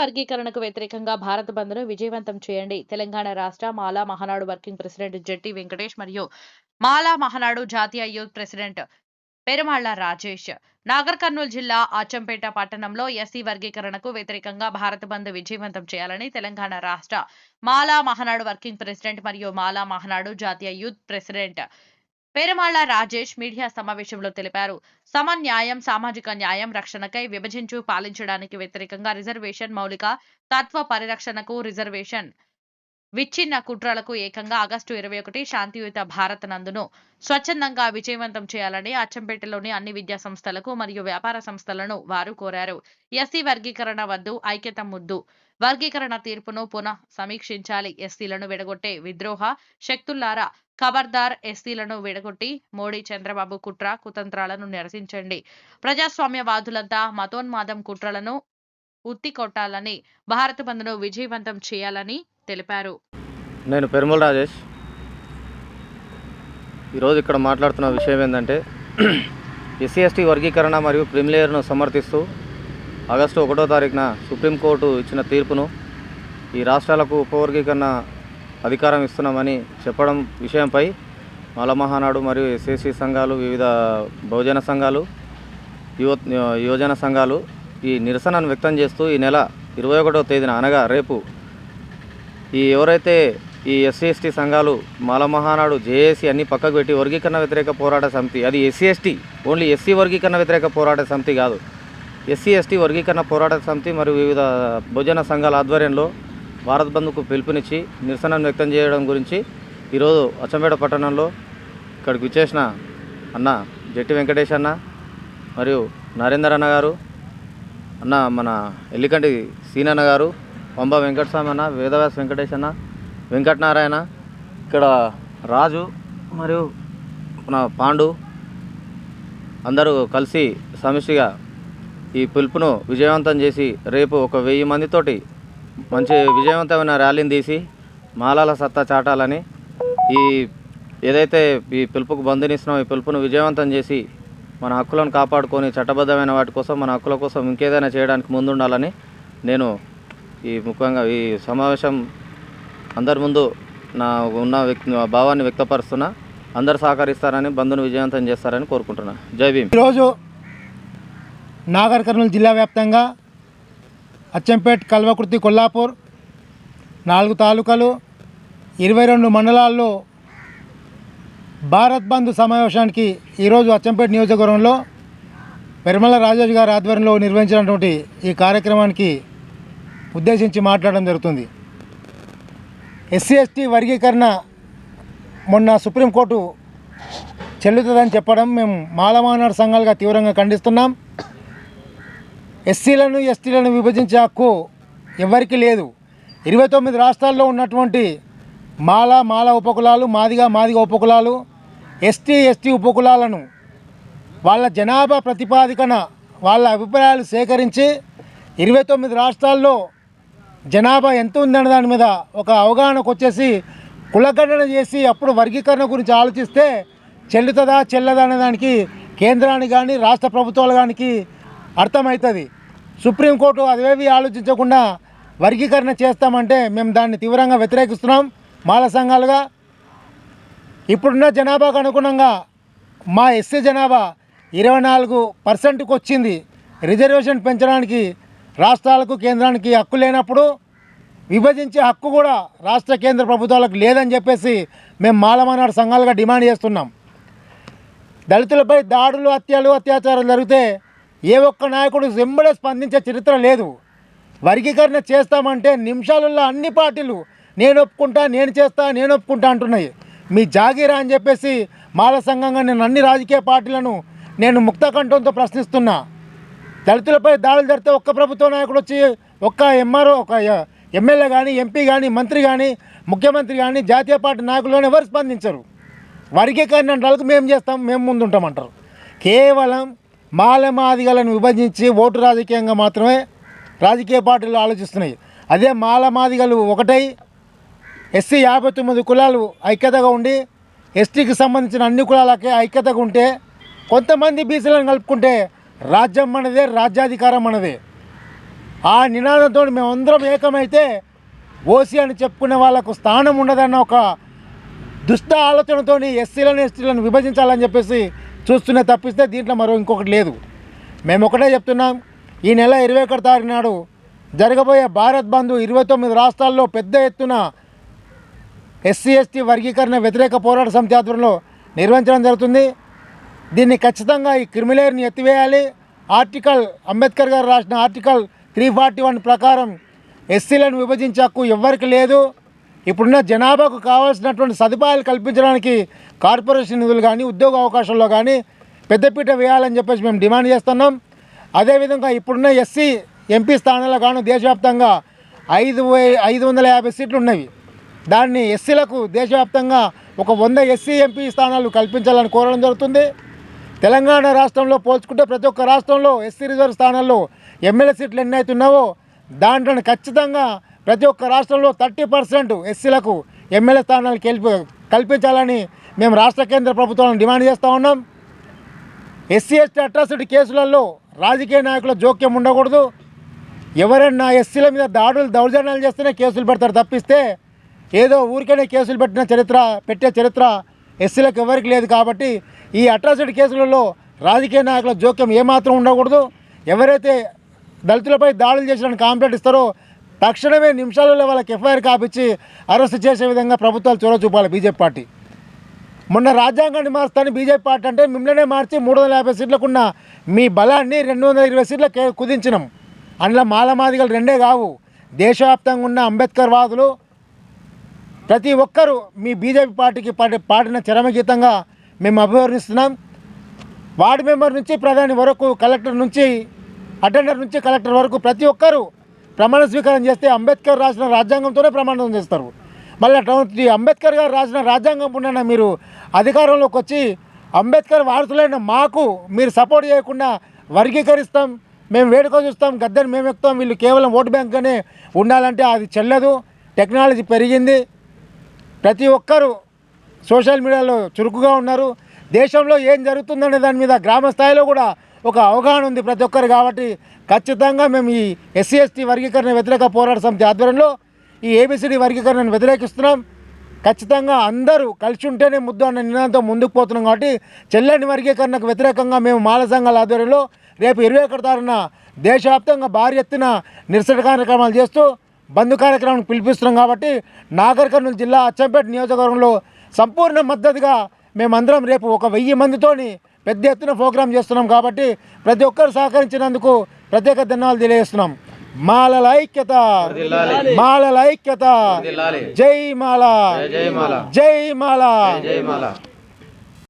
వర్గీకరణకు వ్యతిరేకంగా భారత బంద్ను విజయవంతం చేయండి. తెలంగాణ రాష్ట్ర మాలా మహానాడు వర్కింగ్ ప్రెసిడెంట్ జట్టి వెంకటేష్ మరియు మాలా మహానాడు జాతీయ యూత్ ప్రెసిడెంట్ పెరుమాళ్ళ రాజేష్. నాగర్ కర్నూలు జిల్లా ఆచంపేట పట్టణంలో ఎస్సీ వర్గీకరణకు వ్యతిరేకంగా భారత్ బంద్ విజయవంతం చేయాలని తెలంగాణ రాష్ట్ర మాలా మహానాడు వర్కింగ్ ప్రెసిడెంట్ మరియు మాలా మహానాడు జాతీయ youth president Peramalla Rajesh media సమావేశంలో తెలిపారు. సమన్యాయం సామాజిక న్యాయం రక్షణకై విభజించు పాలించడానికి వ్యతిరేకంగా రిజర్వేషన్ మౌలిక తత్వ పరిరక్షణకు రిజర్వేషన్. విచ్ఛిన్న కుట్రలకు ఏకంగా ఆగస్టు ఇరవై ఒకటి శాంతియుత భారత్ నందును స్వచ్ఛందంగా విజయవంతం చేయాలని అచ్చంపేటలోని అన్ని విద్యా సంస్థలకు మరియు వ్యాపార సంస్థలను వారు కోరారు. ఎస్సీ వర్గీకరణ వద్దు ఐక్యత ముద్దు. వర్గీకరణ తీర్పును పునః సమీక్షించాలి ఎస్సీలను విడగొట్టే విద్రోహ శక్తుల్లారా ఖబర్దార్ ఎస్సీలను విడగొట్టి మోడీ చంద్రబాబు కుట్ర కుతంత్రాలను నిరసించండి. ప్రజాస్వామ్యవాదులంతా మతోన్మాదం కుట్రలను ఉత్తి కొట్టాలని భారత బంద్ను విజయవంతం చేయాలని తెలిపారు. నేను పెరుమల రాజేష్. ఈరోజు ఇక్కడ మాట్లాడుతున్న విషయం ఏంటంటే ఎస్సీ ఎస్టీ వర్గీకరణ మరియు ప్రిమిలేయర్ను సమర్థిస్తూ ఆగస్టు ఒకటో తారీఖున సుప్రీంకోర్టు ఇచ్చిన తీర్పును ఈ రాష్ట్రాలకు ఉపవర్గీకరణ అధికారం ఇస్తున్నామని చెప్పడం విషయంపై మాలమహానాడు మరియు ఎస్ఎస్సి సంఘాలు వివిధ బహుజన సంఘాలు యువ యువజన సంఘాలు ఈ నిరసనను వ్యక్తం చేస్తూ ఈ నెల ఇరవై ఒకటో తేదీన అనగా రేపు ఈ ఎవరైతే ఈ ఎస్సీ ఎస్టీ సంఘాలు మలమహానాడు జేఏసీ అన్ని పక్కకు పెట్టి వర్గీకరణ వ్యతిరేక పోరాట సమితి అది ఎస్సీ ఎస్టీ ఓన్లీ ఎస్సీ వర్గీకరణ వ్యతిరేక పోరాట సమితి కాదు. ఎస్సీ ఎస్టీ వర్గీకరణ పోరాట సమితి మరియు వివిధ భోజన సంఘాల ఆధ్వర్యంలో భారత్ బంద్కు పిలుపునిచ్చి నిరసనను వ్యక్తం చేయడం గురించి ఈరోజు అచ్చంపేట పట్టణంలో ఇక్కడికి విచ్చేసిన అన్న జట్టి వెంకటేష్ అన్న మరియు నరేందర్ అన్న గారు అన్న మన ఎల్లికంటి సీనన్న గారు పంబ వెంకటస్వామి అన్న వేదవ్యాస్ వెంకటేష్ అన్న వెంకటనారాయణ ఇక్కడ రాజు మరియు మన పాండు అందరూ కలిసి సమిష్టిగా ఈ పిలుపును విజయవంతం చేసి రేపు ఒక వెయ్యి మందితోటి మంచి విజయవంతమైన ర్యాలీని తీసి మాలాల సత్తా చాటాలని ఈ ఏదైతే ఈ పిలుపుకు బంధునిస్తున్నామో ఈ పిలుపును విజయవంతం చేసి మన హక్కులను కాపాడుకొని చట్టబద్ధమైన వాటి కోసం మన హక్కుల కోసం ఇంకేదైనా చేయడానికి ముందుండాలని నేను ఈ ముఖ్యంగా ఈ సమావేశం అందరి ముందు నా ఉన్న వ్యక్తి భావాన్ని వ్యక్తపరుస్తున్నా. అందరు సహకరిస్తారని బంధును విజయవంతం చేస్తారని కోరుకుంటున్నాను జై భీమ్. ఈరోజు నాగర్ కర్నూలు జిల్లా వ్యాప్తంగా అచ్చంపేట్ కల్వకుర్తి కొల్లాపూర్ నాలుగు తాలూకాలు ఇరవై రెండు మండలాల్లో భారత్ బంద్ సమావేశానికి ఈరోజు అచ్చంపేట నియోజకవర్గంలో పెరమల రాజేష్ గారి ఆధ్వర్యంలో నిర్వహించినటువంటి ఈ కార్యక్రమానికి ఉద్దేశించి మాట్లాడడం జరుగుతుంది. ఎస్సీ ఎస్టీ వర్గీకరణ మొన్న సుప్రీంకోర్టు చెల్లుతుందని చెప్పడం మేము మాలమానాడు సంఘాలుగా తీవ్రంగా ఖండిస్తున్నాం. ఎస్సీలను ఎస్టీలను విభజించే హక్కు ఎవరికీ లేదు. ఇరవై తొమ్మిది రాష్ట్రాల్లో ఉన్నటువంటి మాల మాల ఉపకులాలు మాదిగా మాదిగ ఉపకులాలు ఎస్టీ ఎస్టీ ఉపకులాలను వాళ్ళ జనాభా ప్రతిపాదికన వాళ్ళ అభిప్రాయాలు సేకరించి ఇరవై తొమ్మిది రాష్ట్రాల్లో జనాభా ఎంత ఉందనే దాని మీద ఒక అవగాహనకు వచ్చేసి కులగణన చేసి అప్పుడు వర్గీకరణ గురించి ఆలోచిస్తే చెల్లుతుందా చెల్లదా అనే దానికి కేంద్రానికి కానీ రాష్ట్ర ప్రభుత్వాలు కానీ అర్థమవుతుంది సుప్రీంకోర్టు అదేవి ఆలోచించకుండా వర్గీకరణ చేస్తామంటే మేము దాన్ని తీవ్రంగా వ్యతిరేకిస్తున్నాం. మాల సంఘాలుగా ఇప్పుడున్న జనాభాకు అనుగుణంగా మా ఎస్సీ జనాభా ఇరవై నాలుగు పర్సెంట్కి వచ్చింది. రిజర్వేషన్ పెంచడానికి రాష్ట్రాలకు కేంద్రానికి హక్కు లేనప్పుడు విభజించే హక్కు కూడా రాష్ట్ర కేంద్ర ప్రభుత్వాలకు లేదని చెప్పేసి మేము మాలమానాడు సంఘాలుగా డిమాండ్ చేస్తున్నాం. దళితులపై దాడులు హత్యలు అత్యాచారాలు జరిగితే ఏ ఒక్క నాయకుడు వెంబడే స్పందించే చరిత్ర లేదు. వర్గీకరణ చేస్తామంటే నిమిషాలలో అన్ని పార్టీలు నేను ఒప్పుకుంటా నేను చేస్తా నేను ఒప్పుకుంటా అంటున్నాయి. మీ జాగీరా అని చెప్పేసి మాల సంఘంగా నేను అన్ని రాజకీయ పార్టీలను నేను ముక్త కంఠంతో ప్రశ్నిస్తున్నా. దళితులపై దాడులు జరిగితే ఒక్క ప్రభుత్వ నాయకుడు వచ్చి ఒక్క ఎంఆర్ఓ ఒక ఎమ్మెల్యే కానీ ఎంపీ కానీ మంత్రి కానీ ముఖ్యమంత్రి కానీ జాతీయ పార్టీ నాయకులు ఎవరు స్పందించరు? వర్గీకరణ వాళ్ళకి మేము చేస్తాం మేము ముందుంటామంటారు. కేవలం మాల మాదిగలను విభజించి ఓటు రాజకీయంగా మాత్రమే రాజకీయ పార్టీలు ఆలోచిస్తున్నాయి. అదే మాల మాదిగలు ఒకటై ఎస్సీ యాభై తొమ్మిది కులాలు ఐక్యతగా ఉండి ఎస్టీకి సంబంధించిన అన్ని కులాలకే ఐక్యతగా ఉంటే కొంతమంది బీసీలను కలుపుకుంటే రాజ్యం మనదే రాజ్యాధికారం మనదే ఆ నినాదంతో మేమందరం ఏకమైతే ఓసీ అని చెప్పుకునే వాళ్ళకు స్థానం ఉండదన్న ఒక దుష్ట ఆలోచనతో ఎస్సీలను ఎస్టీలను విభజించాలని చెప్పేసి చూస్తూనే తప్పిస్తే దీంట్లో మరో ఇంకొకటి లేదు. మేము ఒకటే చెప్తున్నాం ఈ నెల ఇరవై ఒకటి తారీఖు నాడు జరగబోయే భారత్ బంద్ ఇరవై తొమ్మిది రాష్ట్రాల్లో పెద్ద ఎత్తున ఎస్సీ ఎస్టీ వర్గీకరణ వ్యతిరేక పోరాట సమితి ఆధ్వర్యంలో నిర్వహించడం జరుగుతుంది. దీన్ని ఖచ్చితంగా ఈ క్రిమిలేయర్ని ఎత్తివేయాలి. ఆర్టికల్ అంబేద్కర్ గారు రాసిన ఆర్టికల్ త్రీ ఫార్టీ వన్ ప్రకారం ఎస్సీలను విభజించే హక్కు ఎవ్వరికి లేదు. ఇప్పుడున్న జనాభాకు కావాల్సినటువంటి సదుపాయాలు కల్పించడానికి కార్పొరేషన్ నిధులు కానీ ఉద్యోగ అవకాశాల్లో కానీ పెద్దపీట వేయాలని చెప్పేసి మేము డిమాండ్ చేస్తున్నాం. అదేవిధంగా ఇప్పుడున్న ఎస్సీ ఎంపీ స్థానాల్లో గాను దేశవ్యాప్తంగా ఐదు వే- ఐదు వందల యాభై సీట్లు ఉన్నవి. దాన్ని ఎస్సీలకు దేశవ్యాప్తంగా ఒక వంద ఎస్సీ ఎంపీ స్థానాలు కల్పించాలని కోరడం జరుగుతుంది. తెలంగాణ రాష్ట్రంలో పోల్చుకుంటే ప్రతి ఒక్క రాష్ట్రంలో ఎస్సీ రిజర్వ్ స్థానాల్లో ఎమ్మెల్యే సీట్లు ఎన్ని అయితే ఉన్నావో దాంట్లో ఖచ్చితంగా ప్రతి ఒక్క రాష్ట్రంలో థర్టీ పర్సెంట్ ఎస్సీలకు ఎమ్మెల్యే స్థానాలు కల్పి కల్పించాలని మేము రాష్ట్ర కేంద్ర ప్రభుత్వాలను డిమాండ్ చేస్తూ ఉన్నాం. ఎస్సీ ఎస్టీ అట్రాసిటీ కేసులలో రాజకీయ నాయకుల జోక్యం ఉండకూడదు. ఎవరైనా ఎస్సీల మీద దాడులు దౌర్జన్యాలు చేస్తేనే కేసులు పెడతారు తప్పిస్తే ఏదో ఊరికనే కేసులు పెట్టిన చరిత్ర పెట్టే చరిత్ర ఎస్సీలకు ఎవరికి లేదు కాబట్టి ఈ అట్రాసిటీ కేసులలో రాజకీయ నాయకుల జోక్యం ఏమాత్రం ఉండకూడదు. ఎవరైతే దళితులపై దాడులు చేసిన కాంప్లైంట్ ఇస్తారో తక్షణమే నిమిషాలలో వాళ్ళకి ఎఫ్ఐఆర్ కాపించి అరెస్ట్ చేసే విధంగా ప్రభుత్వాలు చొరవ చూపాలి బీజేపీ పార్టీ. మొన్న రాజ్యాంగాన్ని మార్చుతాను బీజేపీ పార్టీ అంటే మిమ్మల్నే మార్చి మూడు వందల యాభై సీట్లకున్న మీ బలాన్ని రెండు వందల ఇరవై సీట్లకే కుదించినాం. అందులో మాలమాదిగలు రెండే కావు. దేశవ్యాప్తంగా ఉన్న అంబేద్కర్ వాదులు ప్రతి ఒక్కరూ మీ బీజేపీ పార్టీకి పాటి పాడిన చరమగీతంగా మేము అభివర్ణిస్తున్నాం. వార్డు మెంబర్ నుంచి ప్రధాని వరకు కలెక్టర్ నుంచి అటెండర్ నుంచి కలెక్టర్ వరకు ప్రతి ఒక్కరూ ప్రమాణ స్వీకారం చేస్తే అంబేద్కర్ రాసిన రాజ్యాంగంతోనే ప్రమాణం చేస్తారు. మళ్ళీ అటువంటి అంబేద్కర్ గారు రాసిన రాజ్యాంగం ఉన్న మీరు అధికారంలోకి వచ్చి అంబేద్కర్ వారసులైన మాకు మీరు సపోర్ట్ చేయకుండా వర్గీకరిస్తాం మేము వేడుక చూస్తాం గద్దెని మేము ఎక్కుతాం వీళ్ళు కేవలం ఓటు బ్యాంక్గానే ఉండాలంటే అది చెల్లదు. టెక్నాలజీ పెరిగింది. ప్రతి ఒక్కరూ సోషల్ మీడియాలో చురుకుగా ఉన్నారు. దేశంలో ఏం జరుగుతుందనే దాని మీద గ్రామ స్థాయిలో కూడా ఒక అవగాహన ఉంది ప్రతి ఒక్కరు కాబట్టి ఖచ్చితంగా మేము ఈ ఎస్సీ ఎస్టీ వర్గీకరణ వ్యతిరేక పోరాట సమితి ఆధ్వర్యంలో ఈ ఏబిసిడి వర్గీకరణను వ్యతిరేకిస్తున్నాం. ఖచ్చితంగా అందరూ కలిసి ఉంటేనే ముద్దు అన్న నినాదంతో ముందుకు పోతున్నాం కాబట్టి చెల్లని వర్గీకరణకు వ్యతిరేకంగా మేము మాల సంఘాల ఆధ్వర్యంలో రేపు ఇరవై ఒకటి తారీఖున దేశవ్యాప్తంగా భారీ ఎత్తున నిరసన కార్యక్రమాలు చేస్తూ బంధు కార్యక్రమం పిలిపిస్తున్నాం కాబట్టి నాగర్ కర్నూలు జిల్లా అచ్చంపేట నియోజకవర్గంలో సంపూర్ణ మద్దతుగా మేమందరం రేపు ఒక వెయ్యి మందితోని పెద్ద ఎత్తున ప్రోగ్రాం చేస్తున్నాం కాబట్టి ప్రతి ఒక్కరు సహకరించినందుకు ప్రత్యేక ధన్యవాదాలు తెలియజేస్తున్నాం. మాలల ఐక్యత. మాలల ఐక్యత. జిల్లాలి జై మాల. జై మాల. జై మాల. జై మాల.